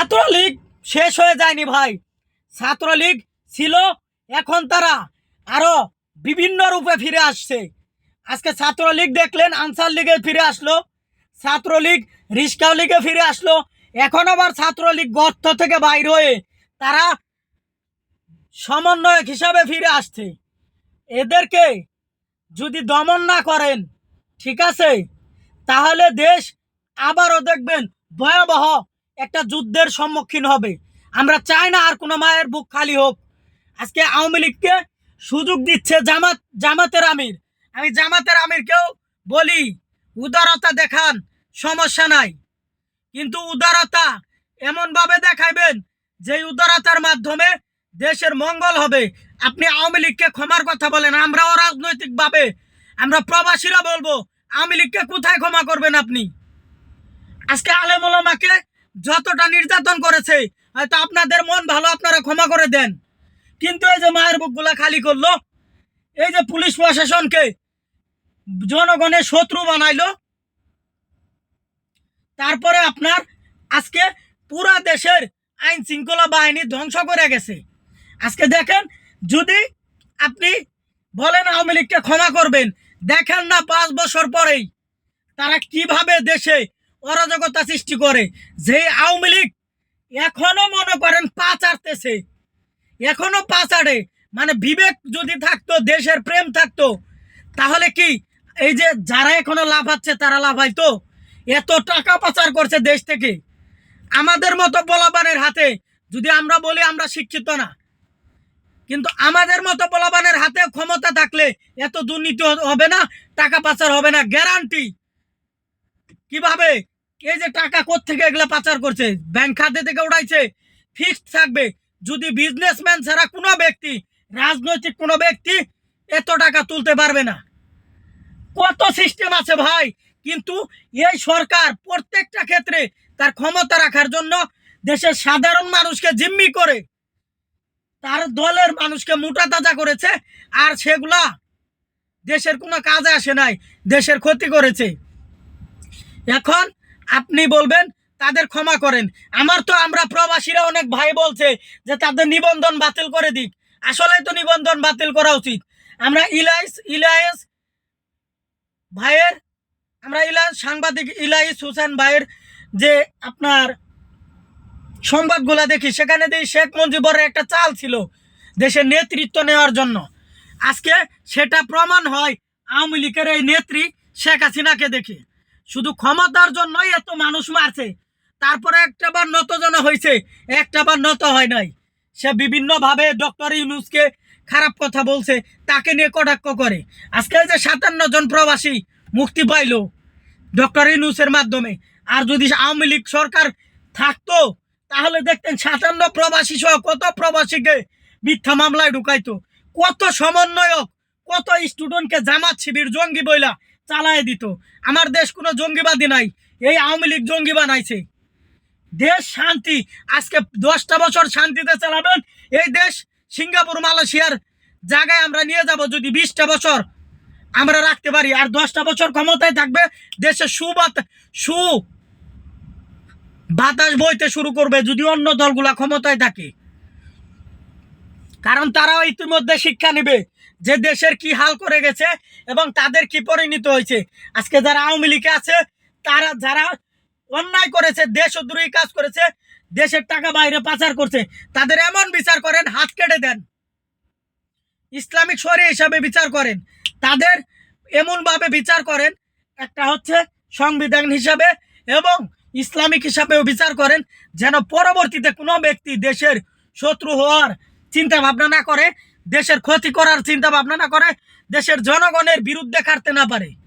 ছাত্রলীগ শেষ হয়ে যায়নি ভাই। ছাত্রলীগ ছিল, এখন তারা আরও বিভিন্ন রূপে ফিরে আসছে। আজকে ছাত্রলীগ দেখলেন, আনসার লীগে ফিরে আসলো। ছাত্রলীগ রিস্কাও লীগে ফিরে আসলো। এখন আবার ছাত্রলীগ গর্ত থেকে বাইর হয়ে তারা সমন্বয়ক হিসাবে ফিরে আসছে। এদেরকে যদি দমন না করেন, ঠিক আছে? তাহলে দেশ আবারও দেখবেন ভয়াবহ একটা যুদ্ধের সম্মুখীন হবে। আমরা চাই না আর কোনো মায়ের বুক খালি হোক। আজকে আওয়ামী লীগকে সুযোগ দিচ্ছে জামাত, জামাতের আমির। আমি জামাতের আমিরকেও বলি, উদারতা দেখান, সমস্যা নাই। কিন্তু উদারতা এমনভাবে দেখাইবেন যে উদারতার মাধ্যমে দেশের মঙ্গল হবে। আপনি আওয়ামী লীগকে ক্ষমার কথা বলেন, আমরাও রাজনৈতিকভাবে, আমরা প্রবাসীরা বলব, আওয়ামী লীগকে কোথায় ক্ষমা করবেন আপনি? আজকে আলেমুলামাকে যতটা নির্যাতন করেছে, হয়তো আপনাদের মন ভালো, আপনারা ক্ষমা করে দেন। কিন্তু এই যে মায়ের বুকগুলা খালি করল, এই যে পুলিশ প্রশাসনকে জনগণের শত্রু বানাইলো, তারপরে আপনার আজকে পুরা দেশের আইন শৃঙ্খলা বাহিনী ধ্বংস করে গেছে। আজকে দেখেন, যদি আপনি বলেন আওয়ামী লীগকে ক্ষমা করবেন, দেখেন না পাঁচ বছর পরেই তারা কীভাবে দেশে অরাজকতা সৃষ্টি করে। যে আওয়ামী লীগ এখনও মনে করেন পা চাটতেছে এখনও পা চাড়ে মানে বিবেক যদি থাকতো, দেশের প্রেম থাকতো, তাহলে কি এই যে যারা এখনও লাভ হচ্ছে তারা হয়তো এত টাকা পাচার করছে দেশ থেকে। আমাদের মতো বলাবানের হাতে, যদি আমরা বলি, আমরা শিক্ষিত না। কিন্তু আমাদের মতো বলাবানের হাতে ক্ষমতা থাকলে এত দুর্নীতি হবে না, টাকা পাচার হবে না গ্যারান্টি কীভাবে? এই যে টাকা থেকে এগুলো পাচার করছে? ব্যাংক খাতে থেকে উড়াইছে। ফিক্সড থাকবে। যদি বিজনেসম্যান ছাড়া কোনো ব্যক্তি, রাজনৈতিক কোনো ব্যক্তি এত টাকা তুলতে পারবে না। কত সিস্টেম আছে ভাই? কিন্তু এই সরকার প্রত্যেকটা ক্ষেত্রে তার ক্ষমতা রাখার জন্য দেশের সাধারণ মানুষকে জিম্মি করে। তার দলের মানুষকে মোটা তাজা করেছে, আর সেগুলা দেশের কোনো কাজে আসে নাই, দেশের ক্ষতি করেছে। এখন আপনি বলবেন, তাদের ক্ষমা করেন। আমার তো আমরা প্রবাসীরা অনেক ভাই বলছে যে তাদের নিবন্ধন বাতিল করে দিক। আসলে তো নিবন্ধন বাতিল করা উচিত। আমরা ইলাইস ইলাইস ভাইয়ের, আমরা ইলাইস সাংবাদিক ইলাইস হুসেন ভাইয়ের যে আপনার সংবাদগুলো দেখি, সেখানে দেখি শেখ মুজিবরের একটা চাল ছিল দেশের নেতৃত্ব নেওয়ার জন্য। আজকে সেটা প্রমাণ হয় আওয়ামী লীগের এই নেত্রী শেখ হাসিনাকে দেখে। শুধু ক্ষমতার জন্যই এত মানুষ মারছে। তারপরে একটা বার নতজন হয়েছে একটা বার নত হয় নাই। সে বিভিন্নভাবে ডক্টর ইউনুসকে খারাপ কথা বলছে, তাকে নিয়ে কটাক্ষ করে। আজকে যে সাতান্ন জন প্রবাসী মুক্তি পাইল ডক্টর ইউনুসের মাধ্যমে, আর যদি আওয়ামী লীগ সরকার থাকতো, তাহলে দেখতেন সাতান্ন প্রবাসী সহ কত প্রবাসীকে মিথ্যা মামলায় ঢুকাইতো। কত সমন্বয়ক, কত স্টুডেন্টকে জামাত শিবির জঙ্গি বইলা চালায় দিত। আমার দেশ কোনো জঙ্গিবাদী নাই, এই আওয়ামী লীগ জঙ্গি বানাইছে। দেশ শান্তি, আজকে দশটা বছর শান্তিতে চালাবেন, এই দেশ সিঙ্গাপুর, মালয়েশিয়ার জায়গায় আমরা নিয়ে যাব যদি বিশটা বছর আমরা রাখতে পারি। আর দশটা বছর ক্ষমতায় থাকবে, দেশে সুবাত সু বাতাস বইতে শুরু করবে যদি অন্য দলগুলা ক্ষমতায় থাকে। কারণ তারাও ইতিমধ্যে শিক্ষা নেবে যে দেশের কি হাল করে গেছে এবং তাদের কি পরিণত হয়েছে। আজকে যারা আওয়ামী লীগে আছে, তারা যারা অন্যায় করেছে, দেশ দেশদ্রোহী কাজ করেছে, দেশের টাকা বাইরে পাচার করছে, তাদের এমন বিচার করেন, হাত কেটে দেন। ইসলামিক শরী হিসাবে বিচার করেন। তাদের এমনভাবে বিচার করেন, একটা হচ্ছে সংবিধান হিসাবে এবং ইসলামিক হিসাবেও বিচার করেন, যেন পরবর্তীতে কোনো ব্যক্তি দেশের শত্রু হওয়ার চিন্তা ভাবনা না করে, দেশের ক্ষতি করার চিন্তা ভাবনা না করে, দেশের জনগণের বিরুদ্ধে কাটতে না পারে।